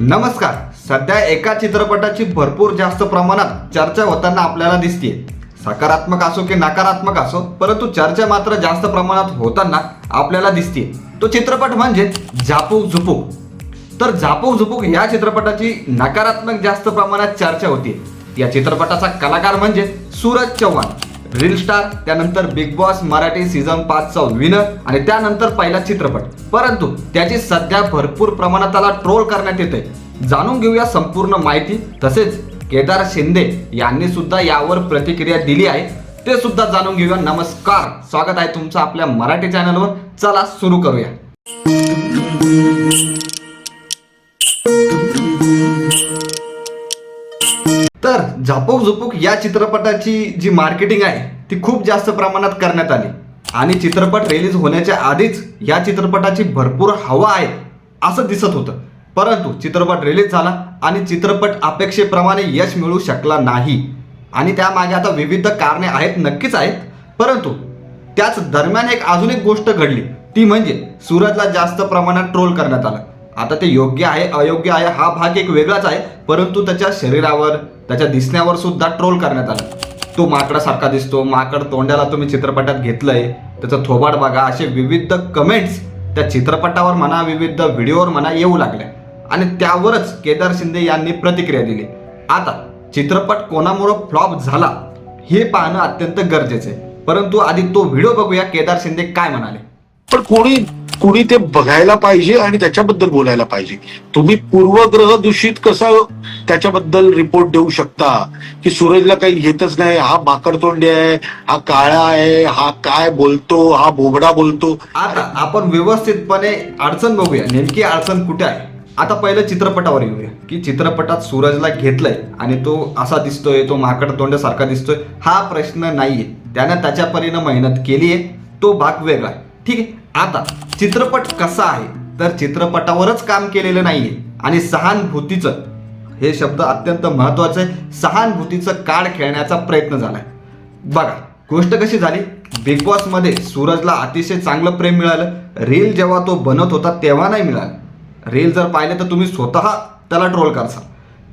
नमस्कार. सध्या एका चित्रपटाची भरपूर जास्त प्रमाणात चर्चा होताना आपल्याला दिसते सकारात्मक असो की नकारात्मक असो परंतु चर्चा मात्र जास्त प्रमाणात होताना आपल्याला दिसते तो चित्रपट म्हणजे झापूक झुपूक. तर झापूक झुपूक या चित्रपटाची नकारात्मक जास्त प्रमाणात चर्चा होती या चित्रपटाचा कलाकार म्हणजे सूरज चव्हाण. रील स्टार त्यानंतर बिग बॉस मराठी सीझन पाचचा विनर आणि त्यानंतर पहिला चित्रपट. परंतु त्याची सध्या भरपूर प्रमाणात त्याला ट्रोल करण्यात येते जाणून घेऊया संपूर्ण माहिती. तसेच केदार शिंदे यांनी सुद्धा यावर प्रतिक्रिया दिली आहे. ते सुद्धा जाणून घेऊया. नमस्कार. स्वागत आहे तुमचं आपल्या मराठी चॅनलवर चला सुरू करूया. झापूक झुपूक या चित्रपटाची जी मार्केटिंग आहे ती खूप जास्त प्रमाणात करण्यात आली. आणि चित्रपट रिलीज होण्याच्या आधीच या चित्रपटाची भरपूर हवा आहे असं दिसत होतं. परंतु चित्रपट रिलीज झाला आणि चित्रपट अपेक्षेप्रमाणे यश मिळू शकला नाही. आणि त्यामागे आता विविध कारणे आहेत नक्कीच आहेत. परंतु त्याच दरम्यान एक अजून एक गोष्ट घडली. ती म्हणजे सूरजला जास्त प्रमाणात ट्रोल करण्यात आलं. आता ते योग्य आहे अयोग्य आहे हा भाग एक वेगळाच आहे परंतु त्याच्या शरीरावर त्याच्या दिसण्यावर सुद्धा ट्रोल करण्यात आलं. तो माकडासारखा दिसतो माकड तोंडाला तुम्ही चित्रपटात घेतलंय त्याचं थोबाड बघा असे विविध कमेंट्स त्या चित्रपटावर म्हणा विविध व्हिडिओवर म्हणा येऊ लागल्या. आणि त्यावरच केदार शिंदे यांनी प्रतिक्रिया दिली. आता चित्रपट कोणामुळं फ्लॉप झाला हे पाहणं अत्यंत गरजेचं आहे. परंतु आधी तो व्हिडिओ बघूया केदार शिंदे काय म्हणाले. पण कोणी कुणी ते बघायला पाहिजे आणि त्याच्याबद्दल बोलायला पाहिजे. तुम्ही पूर्वग्रह दूषित कसं त्याच्याबद्दल रिपोर्ट देऊ शकता? की सूरजला काही येतच नाही हा माकडतोंडी आहे हा काळा आहे हा काय बोलतो हा बोबडा बोलतो. आता आपण व्यवस्थितपणे अडचण बघूया नेमकी अडचण कुठे आहे? आता पहिलं चित्रपटावर येऊया की चित्रपटात सूरजला घेतलंय आणि तो असा दिसतोय तो माकड तोंडासारखा दिसतोय हा प्रश्न नाहीये. त्यानं त्याच्या परीनं मेहनत केली आहे तो भाग वेगळा आहे. ठीक आहे? आता चित्रपट कसा आहे? तर चित्रपटावरच काम केलेलं नाहीये. आणि सहानुभूतीचं हे शब्द अत्यंत महत्वाचं आहे. सहानुभूतीचं कार्ड खेळण्याचा प्रयत्न झालाय. बघा गोष्ट कशी झाली? बिग बॉसमध्ये सूरजला अतिशय चांगलं प्रेम मिळालं. रील जेव्हा तो बनत होता तेव्हा नाही मिळालं. रील जर पाहिलं तर तुम्ही स्वतः त्याला ट्रोल करसाल.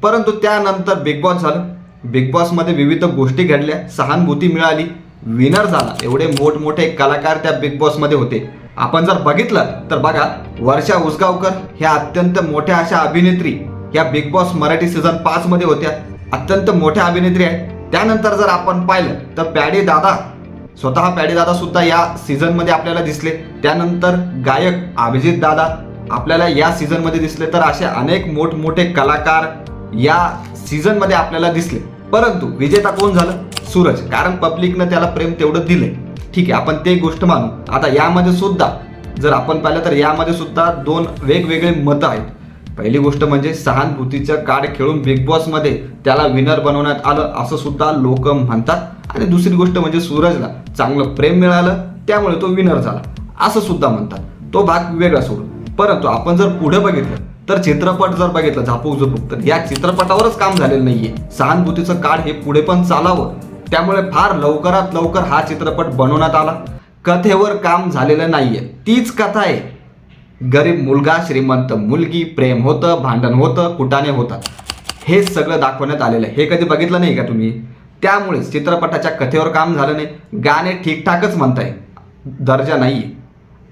परंतु त्यानंतर बिग बॉस झालं. बिग बॉसमध्ये विविध गोष्टी घडल्या. सहानुभूती मिळाली. विनर झाला. एवढे मोठमोठे कलाकार त्या बिग बॉसमध्ये होते. आपण जर बघितलं तर बघा वर्षा उसगावकर ह्या अत्यंत मोठ्या अशा अभिनेत्री ह्या बिग बॉस मराठी सीझन पाच मध्ये होत्या. अत्यंत मोठ्या अभिनेत्री आहेत. त्यानंतर जर आपण पाहिलं तर पॅडे दादा स्वतः पॅडे दादा सुद्धा या सीझनमध्ये आपल्याला दिसले. त्यानंतर गायक अभिजित दादा आपल्याला या सीझनमध्ये दिसले. तर असे अनेक मोठमोठे कलाकार या सीझनमध्ये आपल्याला दिसले. परंतु विजेता कोण झालं? सूरज. कारण पब्लिकनं त्याला प्रेम तेवढं दिलंय. ठीक आहे आपण ते गोष्ट मानू. आता यामध्ये सुद्धा जर आपण पाहिलं तर यामध्ये सुद्धा दोन वेगवेगळे मतं आहेत. पहिली गोष्ट म्हणजे सहानुभूतीचं कार्ड खेळून बिग बॉसमध्ये त्याला विनर बनवण्यात आलं असं सुद्धा लोक म्हणतात. आणि दुसरी गोष्ट म्हणजे सूरजला चांगलं प्रेम मिळालं त्यामुळे तो विनर झाला असं सुद्धा म्हणतात. तो भाग वेगळा सोडून. परंतु आपण जर पुढे बघितलं तर चित्रपट जर बघितलं झापूक झुपूक तर या चित्रपटावरच काम झालेलं नाहीये. सहानुभूतीचं कार्ड हे पुढे पण चालावं त्यामुळे फार लवकरात लवकर हा चित्रपट बनवण्यात आला. कथेवर काम झालेलं नाहीये. तीच कथा आहे. गरीब मुलगा श्रीमंत मुलगी प्रेम होतं भांडण होतं कुटाने होतात. हे सगळं दाखवण्यात आलेलं आहे. हे कधी बघितलं नाही का तुम्ही? त्यामुळे चित्रपटाच्या कथेवर काम झालं नाही. गाणे ठीकठाकच म्हणताय. दर्जा नाही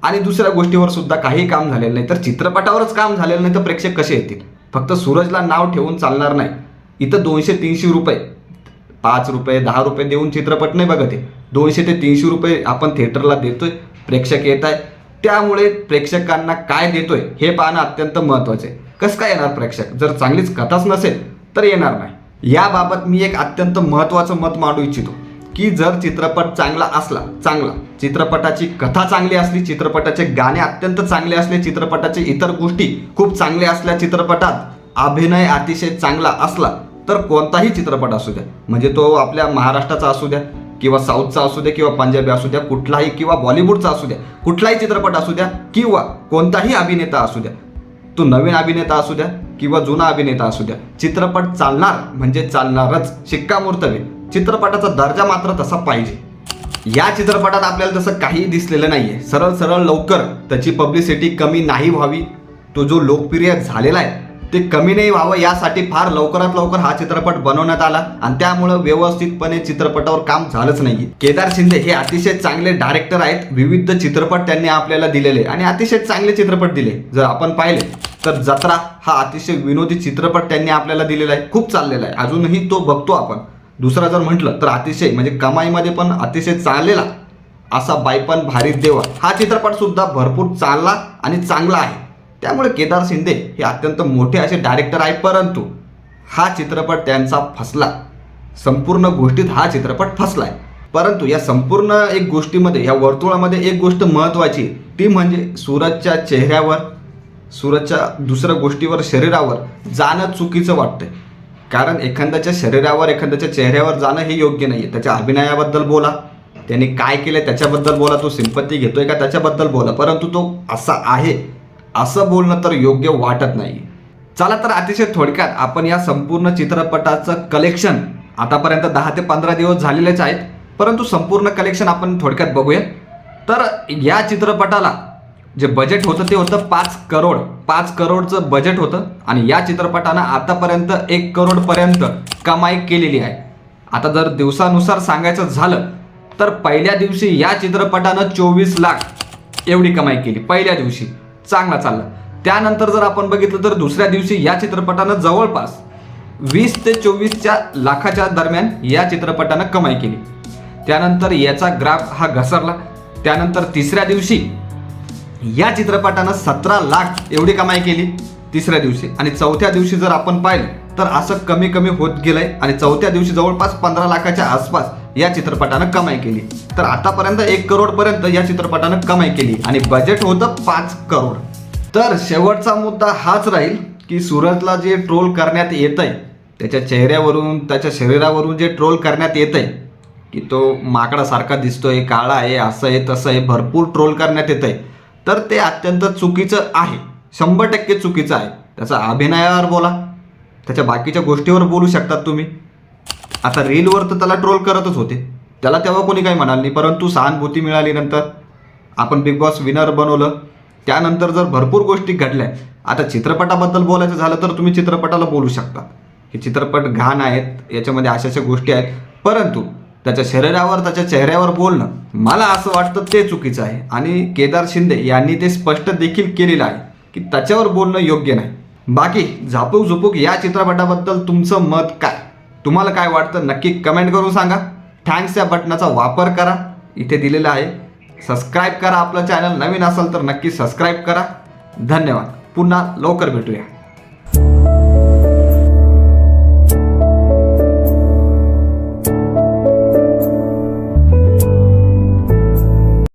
आणि दुसऱ्या गोष्टीवर सुद्धा काही काम झालेलं नाही. तर चित्रपटावरच काम झालेलं नाही तर प्रेक्षक कसे येतील? फक्त सूरजला नाव ठेवून चालणार नाही. इथं दोनशे तीनशे रुपये. पाच रुपये दहा रुपये देऊन चित्रपट नाही बघत आहे. दोनशे ते तीनशे रुपये आपण थिएटरला देतोय प्रेक्षक येत आहे. त्यामुळे प्रेक्षकांना काय देतोय हे पाहणं अत्यंत महत्त्वाचं आहे. कसं काय येणार प्रेक्षक? जर चांगलीच कथाच नसेल तर येणार नाही. याबाबत मी एक अत्यंत महत्त्वाचं मत मांडू इच्छितो की जर चित्रपट चांगला असला चांगला चित्रपटाची कथा चांगली असली चित्रपटाचे गाणे अत्यंत चांगले असले चित्रपटाचे इतर गोष्टी खूप चांगल्या असल्या चित्रपटात अभिनय अतिशय चांगला असला तर कोणताही चित्रपट असू द्या. म्हणजे तो आपल्या महाराष्ट्राचा असू द्या किंवा साऊथचा असू द्या किंवा पंजाबी असू द्या कुठलाही किंवा बॉलिवूडचा असू द्या कुठलाही चित्रपट असू द्या किंवा कोणताही अभिनेता असू द्या. तो नवीन अभिनेता असू द्या किंवा जुना अभिनेता असू द्या. चित्रपट चालणार म्हणजे चालणारच शिक्कामोर्तब चित्रपटाचा दर्जा मात्र तसा पाहिजे. या चित्रपटात आपल्याला तसं काही दिसलेलं नाही आहे सरळ सरळ लवकर त्याची पब्लिसिटी कमी नाही व्हावी. तो जो लोकप्रिय झालेला आहे ते कमी नाही व्हावं यासाठी फार लवकरात लवकर हा चित्रपट बनवण्यात आला आणि त्यामुळं व्यवस्थितपणे चित्रपटावर काम झालंच नाही केदार शिंदे हे अतिशय चांगले डायरेक्टर आहेत. विविध चित्रपट त्यांनी आपल्याला दिलेले आणि अतिशय चांगले चित्रपट दिले. जर आपण पाहिले तर जत्रा हा अतिशय विनोदी चित्रपट त्यांनी आपल्याला दिलेला आहे. खूप चाललेला आहे. अजूनही तो बघतो आपण. दुसरा जर म्हटलं तर अतिशय म्हणजे कमाईमध्ये पण अतिशय चाललेला असा बायपण भारी देवा हा चित्रपट सुद्धा भरपूर चालला आणि चांगला आहे. त्यामुळे केदार शिंदे हे अत्यंत मोठे असे डायरेक्टर आहेत परंतु हा चित्रपट त्यांचा फसला. संपूर्ण गोष्टीत हा चित्रपट फसलाय. परंतु या संपूर्ण एक गोष्टीमध्ये या वर्तुळामध्ये एक गोष्ट महत्त्वाची ती म्हणजे सूरजच्या चेहऱ्यावर सूरजच्या दुसऱ्या गोष्टीवर शरीरावर जाणं चुकीचं वाटतंय. कारण एखाद्याच्या शरीरावर एखाद्याच्या चेहऱ्यावर जाणं हे योग्य नाही आहे त्याच्या अभिनयाबद्दल बोला. त्याने काय केलं त्याच्याबद्दल बोला. तो सिंपत्ती घेतोय का त्याच्याबद्दल बोला. परंतु तो असा आहे. असं बोलणं तर योग्य वाटत नाही. चला तर अतिशय थोडक्यात आपण या संपूर्ण चित्रपटाचं कलेक्शन आतापर्यंत दहा ते पंधरा दिवस झालेलेच आहेत परंतु संपूर्ण कलेक्शन आपण थोडक्यात बघूया. तर या चित्रपटाला जे बजेट होतं ते होतं पाच करोड. पाच करोडचं बजेट होतं आणि या चित्रपटानं आतापर्यंत एक करोडपर्यंत कमाई केलेली आहे. आता जर दिवसानुसार सांगायचं झालं तर पहिल्या दिवशी या चित्रपटानं चोवीस लाख एवढी कमाई केली. पहिल्या दिवशी. चांगला चालला. त्यानंतर जर आपण बघितलं तर दुसऱ्या दिवशी या चित्रपटानं जवळपास वीस ते चोवीसच्या लाखाच्या दरम्यान या चित्रपटानं कमाई केली. त्यानंतर याचा ग्राफ हा घसरला. त्यानंतर तिसऱ्या दिवशी या चित्रपटानं सतरा लाख एवढी कमाई केली तिसऱ्या दिवशी. आणि चौथ्या दिवशी जर आपण पाहिलं तर असं कमी कमी होत गेलंय. आणि चौथ्या दिवशी जवळपास पंधरा लाखाच्या आसपास या चित्रपटानं कमाई केली. तर आतापर्यंत एक करोडपर्यंत या चित्रपटानं कमाई केली आणि बजेट होतं पाच करोड. तर शेवटचा मुद्दा हाच राहील की सूरजला जे ट्रोल करण्यात येत आहे त्याच्या चेहऱ्यावरून त्याच्या शरीरावरून जे ट्रोल करण्यात येत आहे की तो माकडासारखा दिसतोय काळा आहे असं आहे तसं आहे भरपूर ट्रोल करण्यात येत आहे तर ते अत्यंत चुकीचं आहे. शंभर टक्के चुकीचं आहे. त्याचा अभिनयावर बोला. त्याच्या बाकीच्या गोष्टीवर बोलू शकतात तुम्ही. आता रीलवर तर त्याला ट्रोल करतच होते. त्याला तेव्हा कोणी काही म्हणाल नाही परंतु सहानुभूती मिळाली नंतर. आपण बिग बॉस विनर बनवलं. त्यानंतर जर भरपूर गोष्टी घडल्या आता चित्रपटाबद्दल बोलायचं झालं तर तुम्ही चित्रपटाला बोलू शकता. हे चित्रपट घाण आहेत याच्यामध्ये अशा अशा गोष्टी आहेत. परंतु त्याच्या शरीरावर त्याच्या चेहऱ्यावर बोलणं मला असं वाटतं ते चुकीचं आहे. आणि केदार शिंदे यांनी ते स्पष्ट देखील केलेलं आहे की त्याच्यावर बोलणं योग्य नाही. बाकी झापूक झुपूक या चित्रपटाबद्दल तुमचं मत काय? तुम्हाला काय वाटतं नक्की कमेंट करून सांगा. थँक्स या बटनाचा वापर करा. इथे दिलेला आहे. सबस्क्राईब करा आपलं चॅनल नवीन असेल तर नक्की सबस्क्राईब करा. धन्यवाद. पुन्हा लवकर भेटूया.